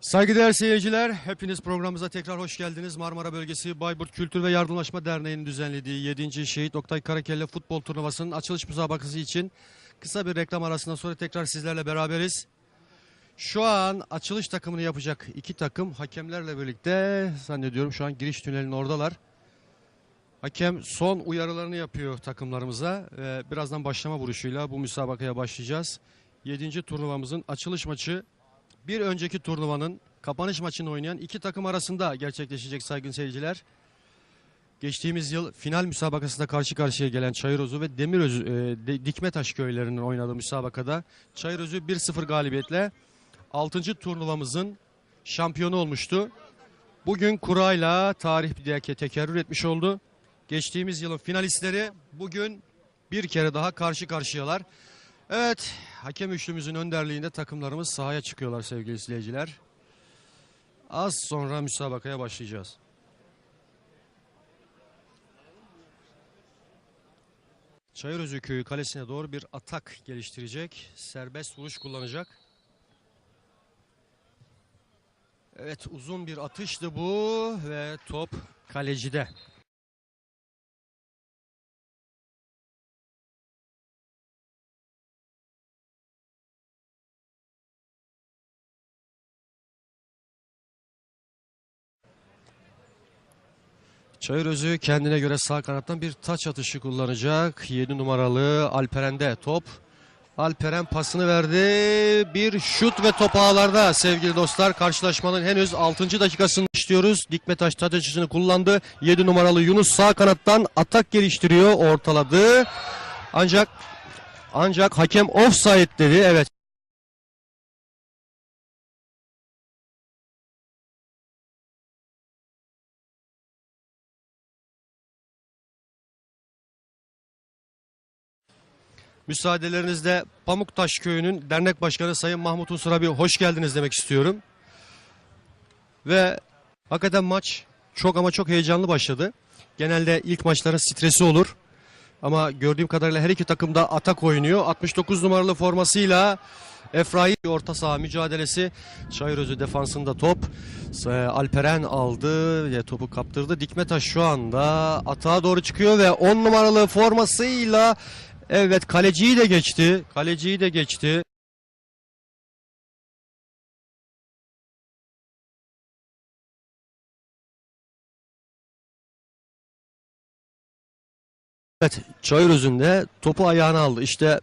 Saygıdeğer seyirciler, hepiniz programımıza tekrar hoş geldiniz. Marmara Bölgesi Bayburt Kültür ve Yardımlaşma Derneği'nin düzenlediği 7. Şehit Oktay Karakelle Futbol Turnuvası'nın açılış müsabakası için kısa bir reklam arasından sonra tekrar sizlerle beraberiz. Şu an açılış takımını yapacak iki takım hakemlerle birlikte zannediyorum şu an giriş tünelinin oradalar. Hakem son uyarılarını yapıyor takımlarımıza. Ve birazdan başlama vuruşuyla bu müsabakaya başlayacağız. 7. turnuvamızın açılış maçı bir önceki turnuvanın kapanış maçını oynayan iki takım arasında gerçekleşecek saygın seyirciler. Geçtiğimiz yıl final müsabakasında karşı karşıya gelen Çayırözü ve Demirözü, e, Dikmetaş köylerinin oynadığı müsabakada Çayırözü 1-0 galibiyetle 6. turnuvamızın şampiyonu olmuştu. Bugün kurayla tarih bir tekerrür etmiş oldu. Geçtiğimiz yılın finalistleri bugün bir kere daha karşı karşıyalar. Evet, hakem üçlümüzün önderliğinde takımlarımız sahaya çıkıyorlar sevgili izleyiciler. Az sonra müsabakaya başlayacağız. Çayırözü köyü kalesine doğru bir atak geliştirecek. Serbest vuruş kullanacak. Evet uzun bir atıştı bu ve top kalecide. Çayırözü kendine göre sağ kanattan bir taç atışı kullanacak. 7 numaralı Alperen'de top. Alperen pasını verdi. Bir şut ve top ağlarda sevgili dostlar. Karşılaşmanın henüz 6. dakikasını işliyoruz. Dikmetaş taç atışını kullandı. 7 numaralı Yunus sağ kanattan atak geliştiriyor. Ortaladı. Ancak ancak hakem offside dedi. Evet. Müsaadelerinizle Pamuktaş Köyü'nün dernek başkanı Sayın Mahmut Unsur abi hoş geldiniz demek istiyorum. Ve hakikaten maç çok ama çok heyecanlı başladı. Genelde ilk maçların stresi olur. Ama gördüğüm kadarıyla her iki takım da atak oynuyor. 69 numaralı formasıyla Efraim orta saha mücadelesi. Çayırözü defansında top. Ee, Alperen aldı ve topu kaptırdı. Dikmetaş şu anda atağa doğru çıkıyor ve 10 numaralı formasıyla Evet kaleciyi de geçti. Kaleciyi de geçti. Evet Çayırözü'nde topu ayağına aldı. İşte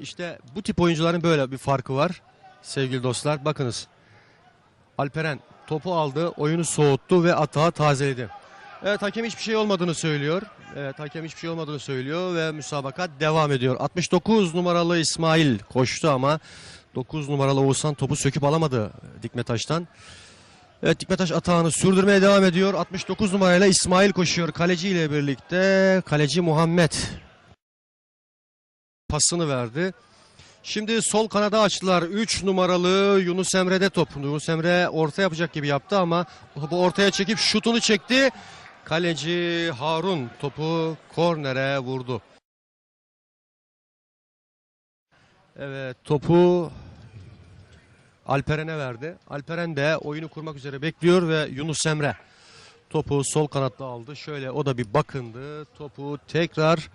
işte bu tip oyuncuların böyle bir farkı var. Sevgili dostlar bakınız. Alperen topu aldı, oyunu soğuttu ve atağı tazeledi. Evet hakem hiçbir şey olmadığını söylüyor. Evet hakem hiçbir şey olmadığını söylüyor ve müsabaka devam ediyor. 69 numaralı İsmail koştu ama 9 numaralı Oğuzhan topu söküp alamadı Dikmetaş'tan. Evet Dikmetaş atağını sürdürmeye devam ediyor. 69 numarayla İsmail koşuyor kaleci ile birlikte. Kaleci Muhammed pasını verdi. Şimdi sol kanada açtılar. 3 numaralı Yunus Emre'de top. Yunus Emre orta yapacak gibi yaptı ama topu ortaya çekip şutunu çekti. Kaleci Harun topu kornere vurdu. Evet topu Alperen'e verdi. Alperen de oyunu kurmak üzere bekliyor ve Yunus Emre topu sol kanatta aldı. Şöyle o da bir bakındı. Topu tekrar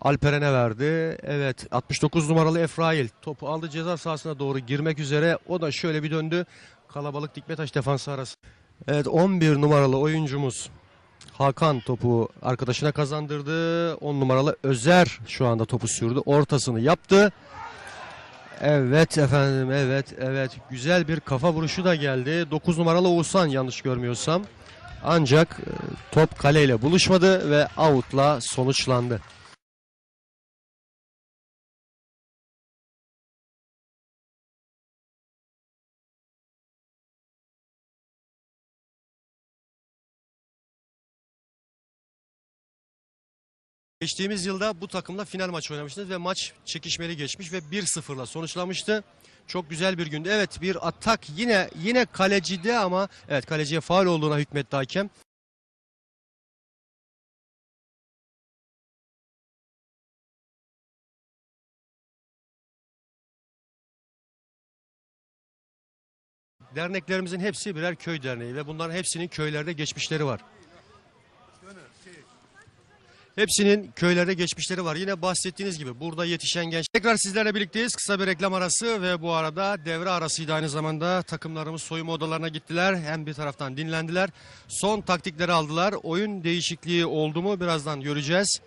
Alperen'e verdi. Evet 69 numaralı Efrail topu aldı ceza sahasına doğru girmek üzere. O da şöyle bir döndü. Kalabalık Dikmetaş defansı arası. Evet 11 numaralı oyuncumuz Hakan topu arkadaşına kazandırdı. 10 numaralı Özer şu anda topu sürdü. Ortasını yaptı. Evet efendim evet evet güzel bir kafa vuruşu da geldi. 9 numaralı Oğuzhan yanlış görmüyorsam. Ancak e, top kaleyle buluşmadı ve outla sonuçlandı. Geçtiğimiz yılda bu takımla final maçı oynamıştınız ve maç çekişmeli geçmiş ve 1-0'la sonuçlanmıştı. Çok güzel bir gündü. Evet bir atak yine yine kalecide ama evet kaleciye faul olduğuna hükmetti hakem. Derneklerimizin hepsi birer köy derneği ve bunların hepsinin köylerde geçmişleri var. Hepsinin köylerde geçmişleri var. Yine bahsettiğiniz gibi burada yetişen genç. Tekrar sizlerle birlikteyiz. Kısa bir reklam arası ve bu arada devre arasıydı aynı zamanda. Takımlarımız soyunma odalarına gittiler. Hem bir taraftan dinlendiler. Son taktikleri aldılar. Oyun değişikliği oldu mu birazdan göreceğiz.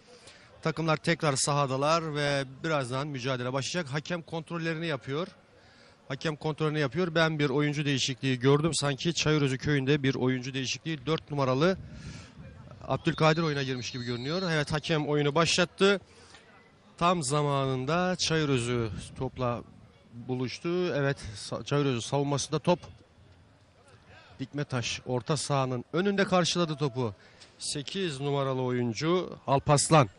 Takımlar tekrar sahadalar ve birazdan mücadele başlayacak. Hakem kontrollerini yapıyor. Hakem kontrolünü yapıyor. Ben bir oyuncu değişikliği gördüm. Sanki Çayırözü köyünde bir oyuncu değişikliği. 4 numaralı Abdülkadir oyuna girmiş gibi görünüyor. Evet hakem oyunu başlattı. Tam zamanında Çayırözü topla buluştu. Evet Çayırözü savunmasında top. Dikmetaş orta sahanın önünde karşıladı topu. 8 numaralı oyuncu Alpaslan.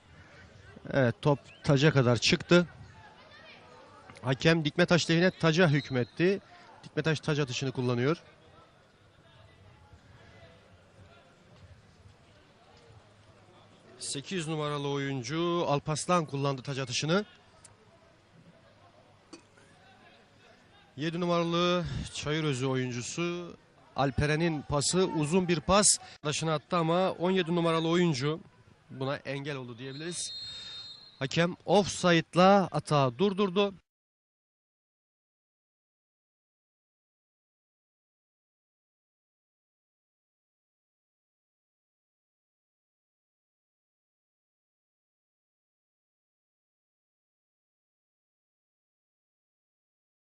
Evet top taca kadar çıktı. Hakem Dikmetaş lehine taca hükmetti. Dikmetaş taç atışını kullanıyor. Sekiz numaralı oyuncu Alpaslan kullandı taç atışını. 7 numaralı Çayırözü oyuncusu Alperen'in pası uzun bir pas taşına attı ama 17 numaralı oyuncu buna engel oldu diyebiliriz. Hakem offside'la atağı durdurdu.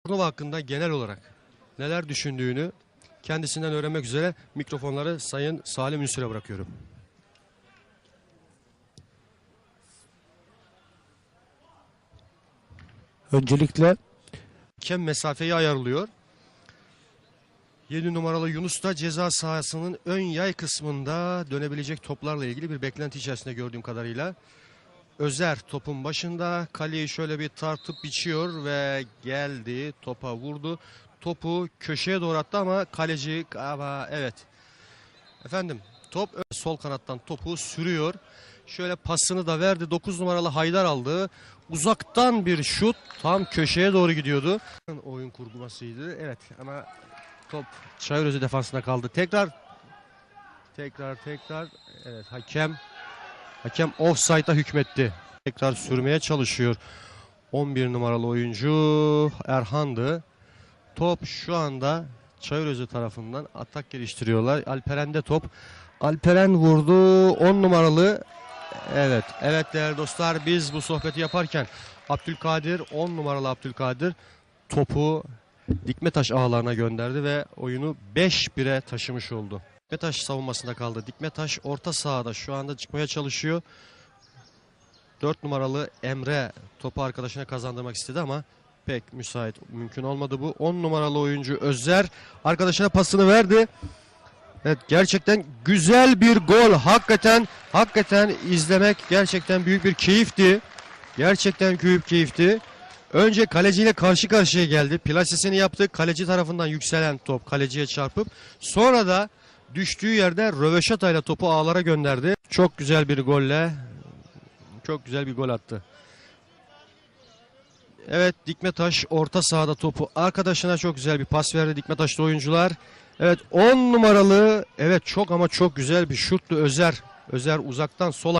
Turnuva hakkında genel olarak neler düşündüğünü kendisinden öğrenmek üzere mikrofonları Sayın Salim Ünsür'e bırakıyorum. Öncelikle Hakem mesafeyi ayarlıyor. 7 numaralı Yunus da ceza sahasının ön yay kısmında dönebilecek toplarla ilgili bir beklenti içerisinde gördüğüm kadarıyla. Özer topun başında kaleyi şöyle bir tartıp biçiyor ve geldi topa vurdu. Topu köşeye doğru attı ama kaleci ama evet. Efendim top sol kanattan topu sürüyor. Şöyle pasını da verdi. 9 numaralı Haydar aldı. Uzaktan bir şut tam köşeye doğru gidiyordu. Oyun kurgulasıydı. Evet ama top Çayırözü defansına kaldı. Tekrar tekrar tekrar evet hakem hakem offside'a hükmetti. Tekrar sürmeye çalışıyor. 11 numaralı oyuncu Erhan'dı. Top şu anda Çayırözü tarafından atak geliştiriyorlar. Alperen'de top. Alperen vurdu. 10 numaralı Evet, evet değerli dostlar biz bu sohbeti yaparken Abdülkadir 10 numaralı Abdülkadir topu Dikmetaş ağlarına gönderdi ve oyunu 5-1'e taşımış oldu. Dikmetaş savunmasında kaldı. Dikmetaş orta sahada şu anda çıkmaya çalışıyor. 4 numaralı Emre topu arkadaşına kazandırmak istedi ama pek müsait mümkün olmadı bu. 10 numaralı oyuncu Özer arkadaşına pasını verdi. Evet gerçekten güzel bir gol. Hakikaten hakikaten izlemek gerçekten büyük bir keyifti. Gerçekten büyük keyifti. Önce kaleciyle karşı karşıya geldi. Plasesini yaptı. Kaleci tarafından yükselen top kaleciye çarpıp sonra da düştüğü yerde röveşatayla topu ağlara gönderdi. Çok güzel bir golle çok güzel bir gol attı. Evet Dikmetaş orta sahada topu arkadaşına çok güzel bir pas verdi Dikmetaşlı oyuncular. Evet 10 numaralı evet çok ama çok güzel bir şutlu Özer. Özer uzaktan sola.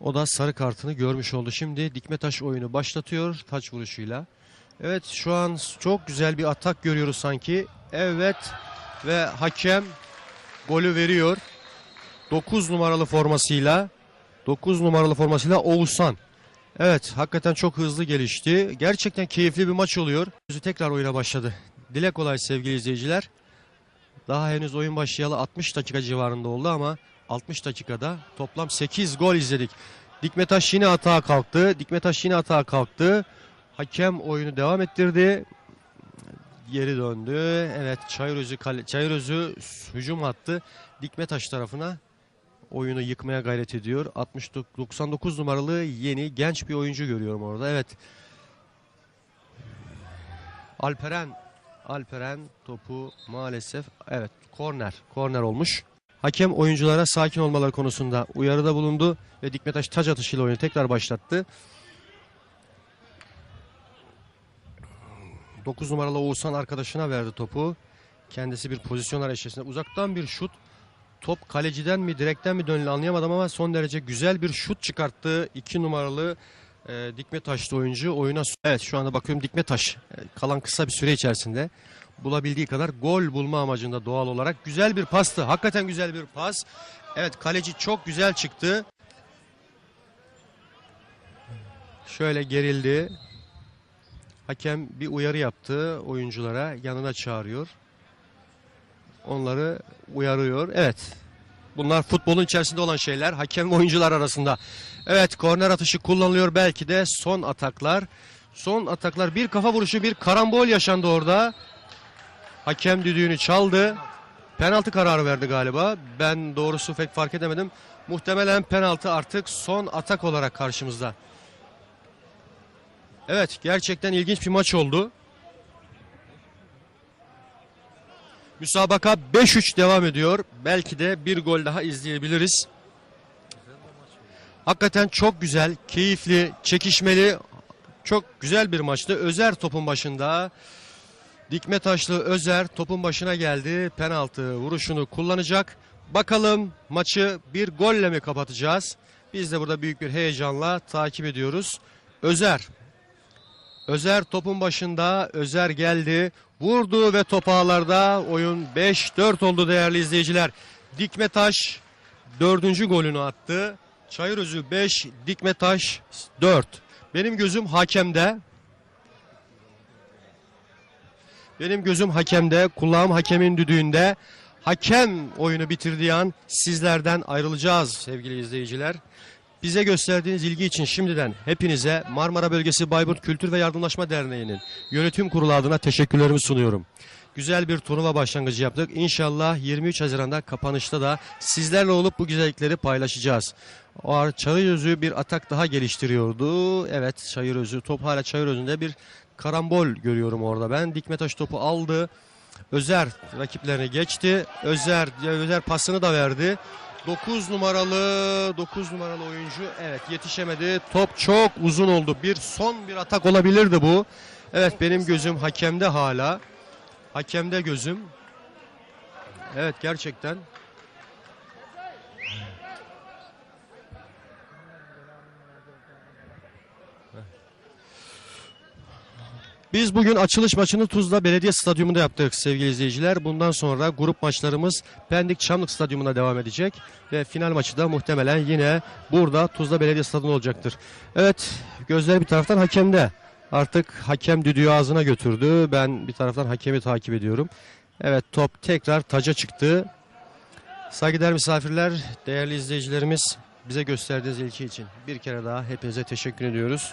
O da sarı kartını görmüş oldu. Şimdi Dikmetaş oyunu başlatıyor taç vuruşuyla. Evet şu an çok güzel bir atak görüyoruz sanki. Evet ve hakem golü veriyor. 9 numaralı formasıyla 9 numaralı formasıyla Oğuzhan. Evet hakikaten çok hızlı gelişti. Gerçekten keyifli bir maç oluyor. Tekrar oyuna başladı. Dile kolay sevgili izleyiciler. Daha henüz oyun başlayalı 60 dakika civarında oldu ama 60 dakikada toplam 8 gol izledik. Dikmetaş yine atağa kalktı. Dikmetaş yine atağa kalktı. Hakem oyunu devam ettirdi. Geri döndü. Evet Çayırözü, Çayırözü hücum attı. Dikmetaş tarafına oyunu yıkmaya gayret ediyor. 69 99 numaralı yeni genç bir oyuncu görüyorum orada. Evet. Alperen Alperen topu maalesef evet korner korner olmuş. Hakem oyunculara sakin olmaları konusunda uyarıda bulundu ve Dikmetaş taç atışıyla oyunu tekrar başlattı. 9 numaralı Oğuzhan arkadaşına verdi topu. Kendisi bir pozisyon arayışında. Uzaktan bir şut. Top kaleciden mi direkten mi dönülü anlayamadım ama son derece güzel bir şut çıkarttı. 2 numaralı e, Dikme Taşlı oyuncu oyuna... Evet şu anda bakıyorum Dikme Taş e, kalan kısa bir süre içerisinde bulabildiği kadar gol bulma amacında doğal olarak. Güzel bir pastı. Hakikaten güzel bir pas. Evet kaleci çok güzel çıktı. Şöyle gerildi. Hakem bir uyarı yaptı oyunculara. Yanına çağırıyor. Onları uyarıyor. Evet. Bunlar futbolun içerisinde olan şeyler. Hakem ve oyuncular arasında. Evet korner atışı kullanılıyor belki de son ataklar. Son ataklar bir kafa vuruşu bir karambol yaşandı orada. Hakem düdüğünü çaldı. Penaltı kararı verdi galiba. Ben doğrusu pek fark edemedim. Muhtemelen penaltı artık son atak olarak karşımızda. Evet gerçekten ilginç bir maç oldu. Müsabaka 5-3 devam ediyor. Belki de bir gol daha izleyebiliriz. Hakikaten çok güzel, keyifli, çekişmeli, çok güzel bir maçtı. Özer topun başında. Dikme taşlı Özer topun başına geldi. Penaltı vuruşunu kullanacak. Bakalım maçı bir golle mi kapatacağız? Biz de burada büyük bir heyecanla takip ediyoruz. Özer. Özer topun başında. Özer geldi. Vurdu ve top ağlarda. Oyun 5-4 oldu değerli izleyiciler. Dikme taş dördüncü golünü attı. Çayırözü 5, Dikme taş 4. Benim gözüm hakemde. Benim gözüm hakemde, kulağım hakemin düdüğünde. Hakem oyunu bitirdiği an sizlerden ayrılacağız sevgili izleyiciler. Bize gösterdiğiniz ilgi için şimdiden hepinize Marmara Bölgesi Bayburt Kültür ve Yardımlaşma Derneği'nin yönetim kurulu adına teşekkürlerimi sunuyorum. Güzel bir turnuva başlangıcı yaptık. İnşallah 23 Haziran'da kapanışta da sizlerle olup bu güzellikleri paylaşacağız. O ar- Çayırözü bir atak daha geliştiriyordu. Evet Çayırözü top hala Çayırözü'nde bir karambol görüyorum orada ben. Dikmetaş topu aldı. Özer rakiplerini geçti. Özer Özer pasını da verdi. 9 numaralı 9 numaralı oyuncu evet yetişemedi. Top çok uzun oldu. Bir son bir atak olabilirdi bu. Evet benim gözüm hakemde hala. Hakemde gözüm. Evet gerçekten. Biz bugün açılış maçını Tuzla Belediye Stadyumunda yaptık sevgili izleyiciler. Bundan sonra grup maçlarımız Pendik Çamlık Stadyumunda devam edecek. Ve final maçı da muhtemelen yine burada Tuzla Belediye Stadyumunda olacaktır. Evet gözler bir taraftan hakemde. Artık hakem düdüğü ağzına götürdü. Ben bir taraftan hakemi takip ediyorum. Evet top tekrar taca çıktı. Saygıdeğer misafirler, değerli izleyicilerimiz bize gösterdiğiniz ilgi için bir kere daha hepinize teşekkür ediyoruz.